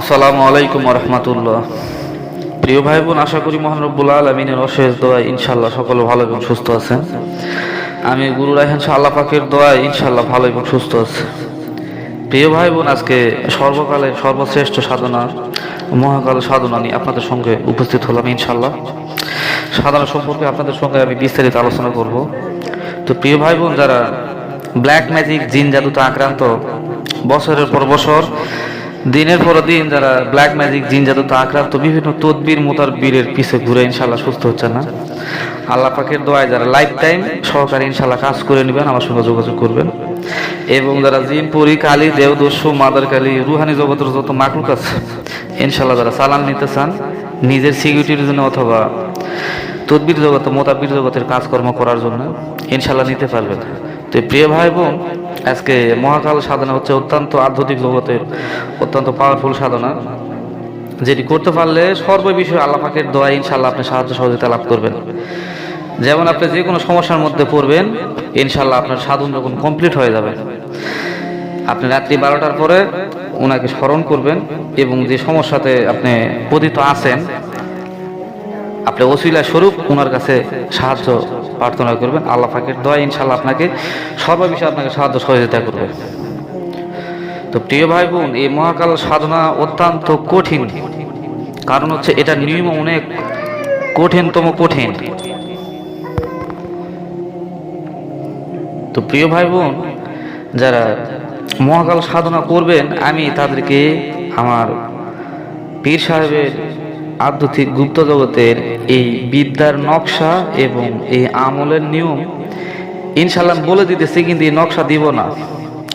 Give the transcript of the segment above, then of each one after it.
আসসালামু আলাইকুম রহমতুল্লাহ প্রিয় ভাই বোন আশা করি মহান রব্বুল আলমিনের অশেষ দোয়া ইনশাল্লাহ সকলে ভালো এবং সুস্থ আছেন। আমি গুরু রায়হান শাহ আল্লাহ পাকের দোয়ায় ইনশাল্লাহ ভালো এবং সুস্থ আছে। প্রিয় ভাই বোন আজকে সর্বকালের সর্বশ্রেষ্ঠ সাধনা, মহাকাল সাধনা নিয়ে আপনাদের সঙ্গে উপস্থিত হলাম ইনশাল্লাহ সাধনা সম্পর্কে আপনাদের সঙ্গে আমি বিস্তারিত আলোচনা করব। তো প্রিয় ভাই বোন যারা ব্ল্যাক ম্যাজিক জিন জাদুতে আক্রান্ত, বছরের পর বছর দিনের পর দিন যারা ব্ল্যাক ম্যাজিক জিন জাদুতে আক্রান্ত বিভিন্ন তদবির মোতার বীরের পিছে ঘুরে ইনশাল্লাহ সুস্থ হচ্ছে না। আল্লাহ পাকের দোয়ায় যারা লাইফ টাইম সহকারে ইনশাল্লাহ কাজ করে নেবেন, আমার সঙ্গে যোগাযোগ করবেন। এবং যারা জিন পুরী কালী দেবদস্যু মাদার কালী রুহানি জগতের যত মাকলুক আছে ইনশাল্লাহ যারা চালান নিতে চান, নিজের সিকিউরিটির জন্য অথবা তদবির জগতে মোতাবির জগতের কাজকর্ম করার জন্য ইনশাল্লাহ নিতে পারবেন। তো প্রিয় ভাই বোন আজকে মহাকাল সাধনা হচ্ছে অত্যন্ত আধ্যাত্মিক জগতের অত্যন্ত পাওয়ারফুল সাধনা, যেটি করতে পারলে সর্ব বিষয়ে আল্লাহ পাকের দোয়া ইনশাল্লাহ আপনি সাহায্য সহযোগিতা লাভ করবেন। যেমন আপনি যে কোনো সমস্যার মধ্যে পড়বেন ইনশাল্লাহ আপনার সাধন যখন কমপ্লিট হয়ে যাবে, আপনি রাত্রি বারোটার পরে ওনাকে স্মরণ করবেন এবং যে সমস্যাতে আপনি পতিত আছেন আপনি ওসিলা স্বরূপ ওনার কাছে সাহায্য প্রার্থনা করবেন। আল্লাহ পাকের দোয়া ইনশাল্লাহ আপনাকে সর্ববিষয়ে আপনাকে সাহায্য সহযোগিতা করবে। তো প্রিয় ভাই বোন এই মহাকাল সাধনা অত্যন্ত কঠিন। কারণ হচ্ছে এটা নিয়ম অনেক কঠিনতম কঠিন। তো প্রিয় ভাই বোন যারা মহাকাল সাধনা করবেন, আমি তাদেরকে আমার পীর সাহেবের আধ্যাত্মিক গুপ্ত জগতের এই বিদ্যার নকশা এবং এই আমলের নিয়ম ইনশাল্লাহ বলে দিতেছি, কিন্তু এই নকশা দিব না।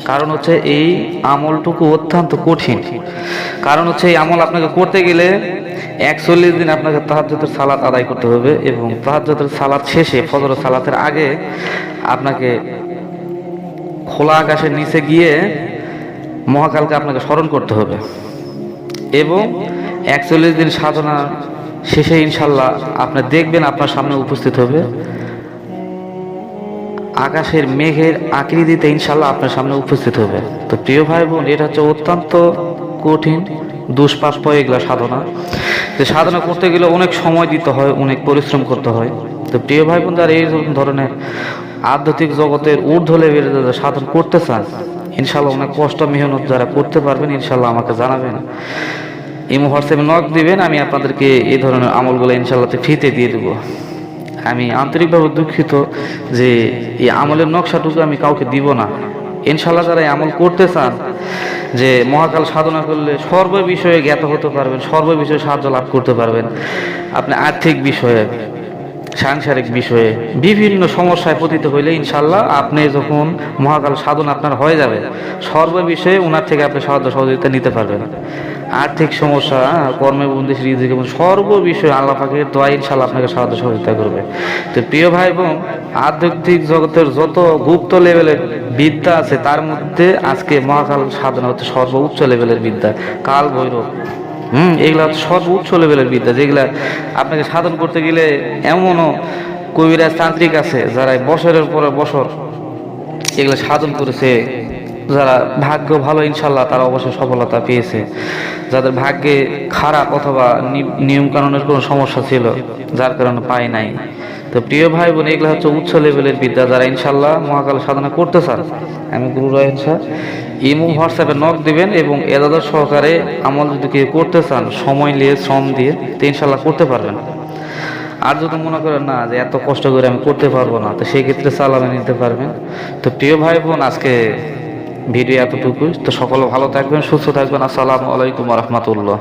কারণ হচ্ছে এই আমলটুকু অত্যন্ত কঠিন। কারণ হচ্ছে এই আমল আপনাকে করতে গেলে একচল্লিশ দিন আপনাকে তাহাজ্জতের সালাত আদায় করতে হবে এবং তাহাজ্জতের সালাত শেষে ফজর সালাতের আগে আপনাকে খোলা আকাশের নিচে গিয়ে মহাকালকে আপনাকে স্মরণ করতে হবে। এবং একচল্লিশ দিন সাধনা শেষে ইনশাল্লাহ আপনি দেখবেন আপনার সামনে উপস্থিত হবে। আকাশের মেঘের আকৃতিতে ইনশাল্লাহ আপনার সামনে উপস্থিত হবে। তো প্রিয় ভাই বোন, এটা হচ্ছে অত্যন্ত কঠিন, দুষ্প্রাপ্য এগুলো সাধনা। যে সাধনা করতে গেলে অনেক সময় দিতে হয়, অনেক পরিশ্রম করতে হয়। তো প্রিয় ভাই বোন, যারা এই ধরনের আধ্যাত্মিক জগতের ঊর্ধ্ব লেভেলে যারা সাধন করতে চান ইনশাল্লাহ অনেক কষ্ট, মেহনত যারা করতে পারবেন, ইনশাল্লাহ আমাকে জানাবেন। ইমো হোয়াটসঅ্যাপে নক দিবেন, আমি আপনাদেরকে এই ধরনের আমলগুলো ইনশাল্লাহতে ফ্রিতে দিয়ে দেবো। আমি আন্তরিকভাবে দুঃখিত যে এই আমলের নকশাটুকু আমি কাউকে দিব না। ইনশাল্লাহ যারা এই আমল করতে চান, যে মহাকাল সাধনা করলে সর্ব বিষয়ে জ্ঞাত হতে পারবেন সর্ব বিষয়ে সাহায্য লাভ করতে পারবেন। আপনি আর্থিক বিষয়ে সাংসারিক বিষয়ে বিভিন্ন সমস্যায় পতিত হইলে ইনশাল্লাহ আপনি যখন মহাকাল সাধন আপনার হয়ে যাবে সর্ব বিষয়ে ওনার থেকে আপনি সাহায্য সহযোগিতা নিতে পারবেন। আর্থিক সমস্যা, কর্মে বন্দি এবং সর্ব বিষয়ে আল্লাহ পাখির দোয়া ইনশাল্লাহ আপনাকে সাহায্য সহযোগিতা করবে। তো প্রিয় ভাই বোন, আধ্যাত্মিক জগতের যত গুপ্ত লেভেলের বিদ্যা আছে, তার মধ্যে আজকে মহাকাল সাধনা হচ্ছে সর্বোচ্চ লেভেলের বিদ্যা কাল ভৈরব হুম, এগুলো উচ্চ লেভেলের বিদ্যা, যেগুলা আপনাকে সাধন করতে গেলে এমনও কবিরাজ তান্ত্রিক আছে যারা বছরের পরে বছর এগুলো সাধন করেছে, যারা ভাগ্য ভালো ইনশাল্লাহ তারা অবশ্যই সফলতা পেয়েছে। যাদের ভাগ্যে খারাপ অথবা নিয়ম কানুনের কোনো সমস্যা ছিল, যার কারণে পায় নাই। তো প্রিয় ভাই বোন, এগুলো হচ্ছে উচ্চ লেভেলের বিদ্যা যারা ইনশাল্লাহ মহাকাল সাধনা করতে চান। আমি গুরু রয়েছে ইমো, হোয়াটসঅ্যাপে নক দিবেন এবং এদাদর সহকারে আমল যদি কেউ করতে চান, সময় নিয়ে, শ্রম দিয়ে, তো ইনশাল্লাহ করতে পারবেন। আর যদি মনে করেন না যে এত কষ্ট করে আমি করতে পারব না, তো সেই ক্ষেত্রে চালানে নিতে পারবেন। তো প্রিয় ভাই বোন, আজকে ভিডিও এতটুকুই। তো সকলে ভালো থাকবেন, সুস্থ থাকবেন। আসসালামু আলাইকুম রহমতুল্লাহ।